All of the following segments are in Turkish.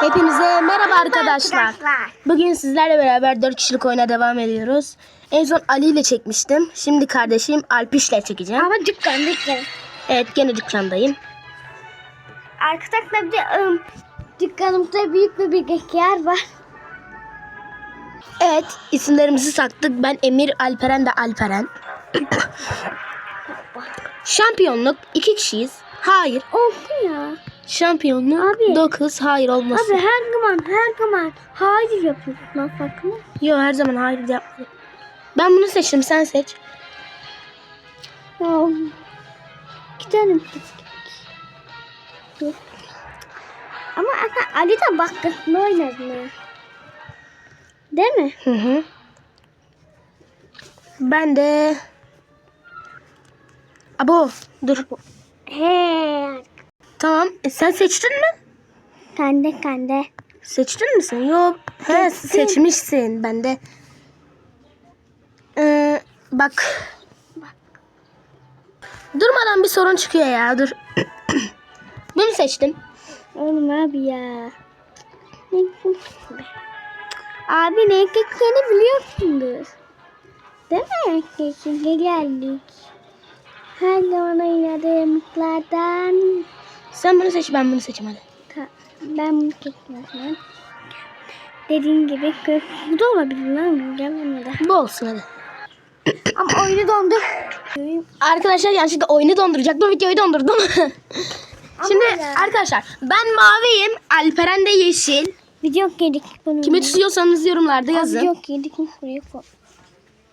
Hepinize merhaba arkadaşlar. Bugün sizlerle beraber 4 kişilik oyuna devam ediyoruz. En son Ali ile çekmiştim. Şimdi kardeşim Alpiş ile çekeceğim. Ama dükkan dükkan. Evet gene dükkandayım. Arkadaşlar bir de ım, dükkanımızda büyük bir bilgisayar var. Evet isimlerimizi saktık. Ben Emir, Alperen de Alperen. Şampiyonluk 2 kişiyiz. Hayır. Olsun ya. Şampiyonluk Abi. 9. Hayır olmasın. Abi her zaman her zaman hayır yapıyorsun lan farkında. Yok her zaman hayır yapmadım. Ben bunu seçtim sen seç. Ya. Dur. Ama aslında Ali de bakkasını oynadı mı? Değil mi? Hı hı. Ben de... Abo dur. He. Tamam. E, sen seçtin mi? Kande kande. Seçtin mi sen? Yok. He Seçtim. seçmişsin. Ben de. Ee, bak. Durmadan bir sorun çıkıyor ya. Dur. Bunu seçtim. Oğlum abi ya. Ne Abi ne ekeklerini biliyorsundur. Değil mi? Ekekle geldik. Her zaman oynadığımızlardan Sen bunu seç ben bunu seçeyim hadi. Ta- ben bunu çekmiyorum. Dediğin gibi bu da olabilir lan. Gel bana da. Bu olsun hadi. Ama oyunu dondu. Arkadaşlar yanlışlıkla oyunu donduracaktım. Videoyu dondurdum. Şimdi ya. arkadaşlar ben maviyim. Alperen de yeşil. Video yedik bunu. Kimi tutuyorsanız yorumlarda yazın. Video yedik buraya koy.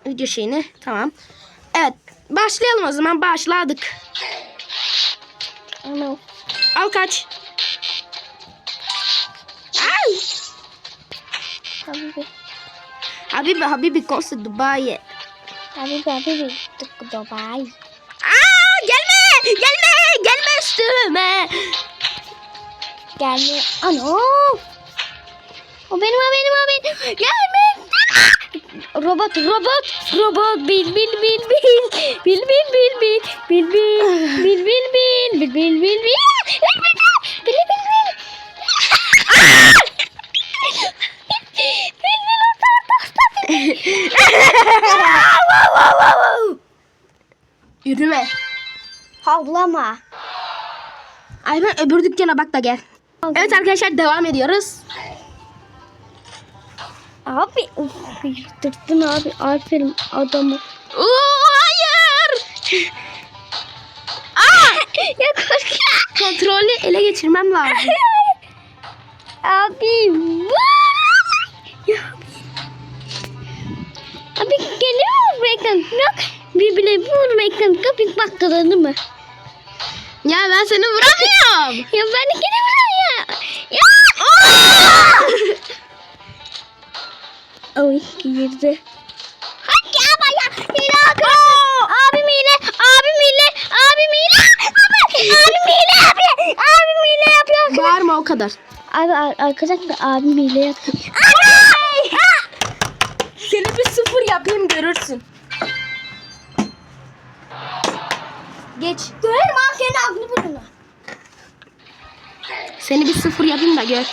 Video şeyini. Tamam. Evet. Başlayalım o zaman. Başladık. Ana. Al kaç. Ay. Abi Habibi Habibi kostu Dubai. abi abi tık Dubai. Aa gelme. Gelme. Gelme üstüme. Gelme. Ana. O benim o benim o benim. Gelme. Robot, robot, robot, bil bil bil bil, bil bil bil bil, bil bil bil bil bil, bil bil bil bil, bil bil bil bil. Yürüme. Havlama. Aynen öbür dükkana bak da gel. Evet arkadaşlar devam ediyoruz. Abi uf, yırttırdın abi. Aferin adamı. Oo, hayır. Aa, ya korkuyorum. kontrolü ele geçirmem lazım. Abi vur. Abi geliyor mu ekran? Yok. Birbirine vur ekran. Kapıyı bakkaladı mı? Ya ben seni vuramıyorum. Ya ben de gene vuruyorum ya. Ya. Oy girdi. Hadi ama ya. Hile akıyor. Abim hile. Abim hile. Abim hile. Abi. Abim hile yapıyor. Abim hile yapıyor. Bağırma o kadar. Abi ar- arkadaşlar abim hile yapıyor. Seni bir sıfır yapayım görürsün. Geç. Görelim abi senin aklını bulun. Seni bir sıfır yapayım da gör.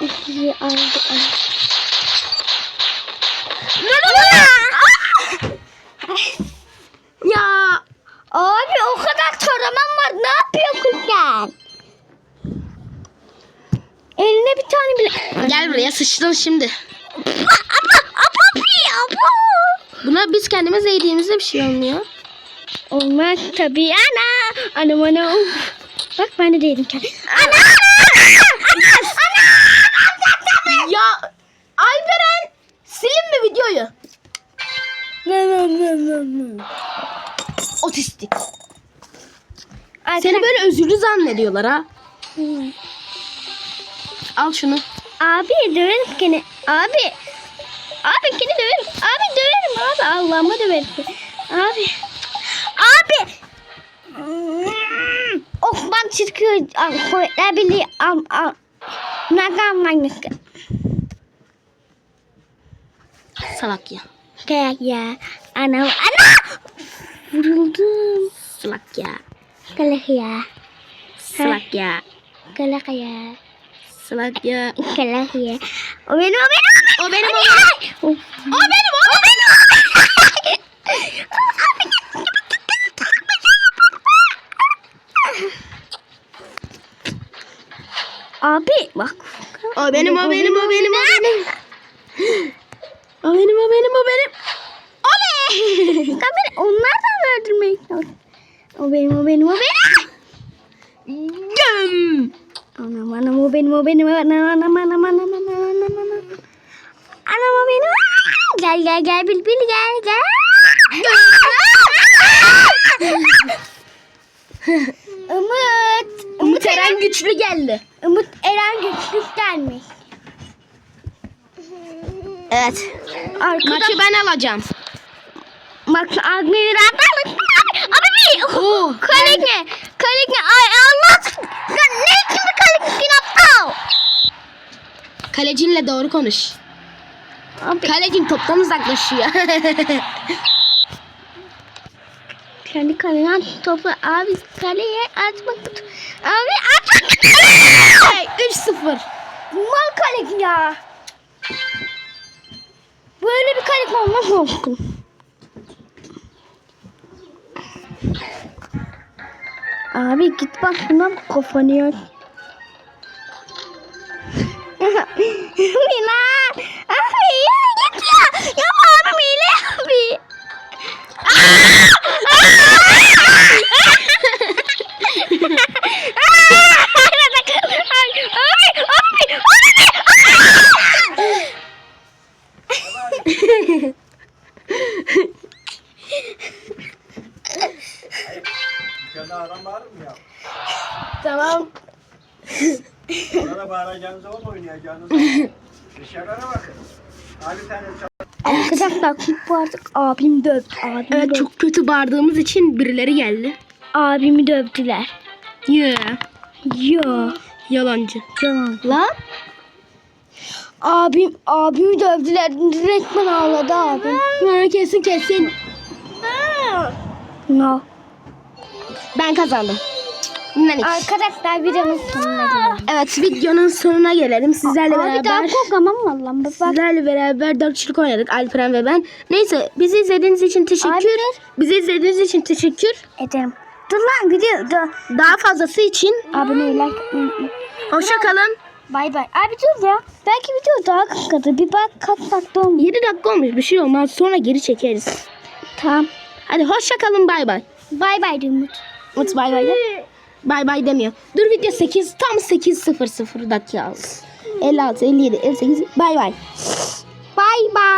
İkili aldı. Ya Abi o kadar taraman var. Ne yapıyorsun sen? Eline bir tane bile... gel buraya sıçtın şimdi. Buna biz kendimiz yediğimizde bir şey olmuyor. Olmaz tabii ana. Anam ana. Bak ben de değilim kendi. Ana. Ya Alperen silin mi videoyu? Otistik. Seni böyle özürlü zannediyorlar ha. Al şunu. Abi döverim seni. Abi. Abi seni döverim. Abi döverim abi. Allah'ıma döverim. Abi. Abi. Okman çıkıyor. Am- Kuvvetler Birliği. Am, am. Nagan manyak. Salak ya. Kayak ya. Ana, ana. Selak ya. kalah ya. Selak ya. kalah ya. Selak ya. kalah ya. O benim, oben, oben, oben, oben, oben, oben. o benim, o benim, o benim, o benim, o benim, o benim, o benim, o benim, Kamera onlardan mı öldürmek lazım? O benim o benim o benim. Göm. Anam anam o benim o benim anam anam anam anam anam anam anam. Anam o benim. Gel gel gel bil bil gel gel. Umut. Umut Eren güçlü geldi. Umut Eren güçlük gelmiş. Evet. Arkada Maçı ben alacağım. Bak Agne'yi rahatladık. Abi, bir. Oo. Kalek ne? Kalek ne? Ay Allah. Ne kalek bir aptal. Kalecinle doğru konuş. Abi Kalecin toptan uzaklaşıyor. kendi kaleden topu abi kaleye atmak. Abi atmak. Hey, 3-0. Mal kalek ya. Böyle bir kalek olmaz olsun. Abi git bak buna kafanı yer. Mila. Abi ya git ya. Ya abi Mila abi. Abi abi abi. Adam var mı ya? Tamam. Orada bağıracağınız zaman oynayacağınız Dışarılara bakın. Abi tane Arkadaşlar bu artık abim dövdü. Abimi Evet dövdü. çok kötü bağırdığımız için birileri geldi. Abimi dövdüler. Yeah. Ya. Yalancı. Yalan. Lan. Abim abimi dövdüler. Resmen ağladı abim. Ha, kesin kesin. No. Ben kazandım. Arkadaşlar videonun sonuna gelelim. Evet videonun sonuna gelelim. Sizlerle Abi daha beraber kokamam vallahi. Bak. sizlerle beraber dört kişilik oynadık Alperen ve ben. Neyse bizi izlediğiniz için teşekkür. Abi. Bizi izlediğiniz için teşekkür. Ederim. Dur lan video. Dur. Daha fazlası için Abone ol. Like. hoşça kalın. Bay bay. Abi dur ya. Belki video daha kıskadı. Bir bak kaç dakika olmuş. 7 dakika olmuş bir şey olmaz. Sonra geri çekeriz. Tamam. Hadi hoşça kalın bay bay. Bay bay Umut. Umut bay bay de. Bay bay demiyor. Dur video 8 tam 8.00 dakika. 56 57 58 bay bay. Bay bay.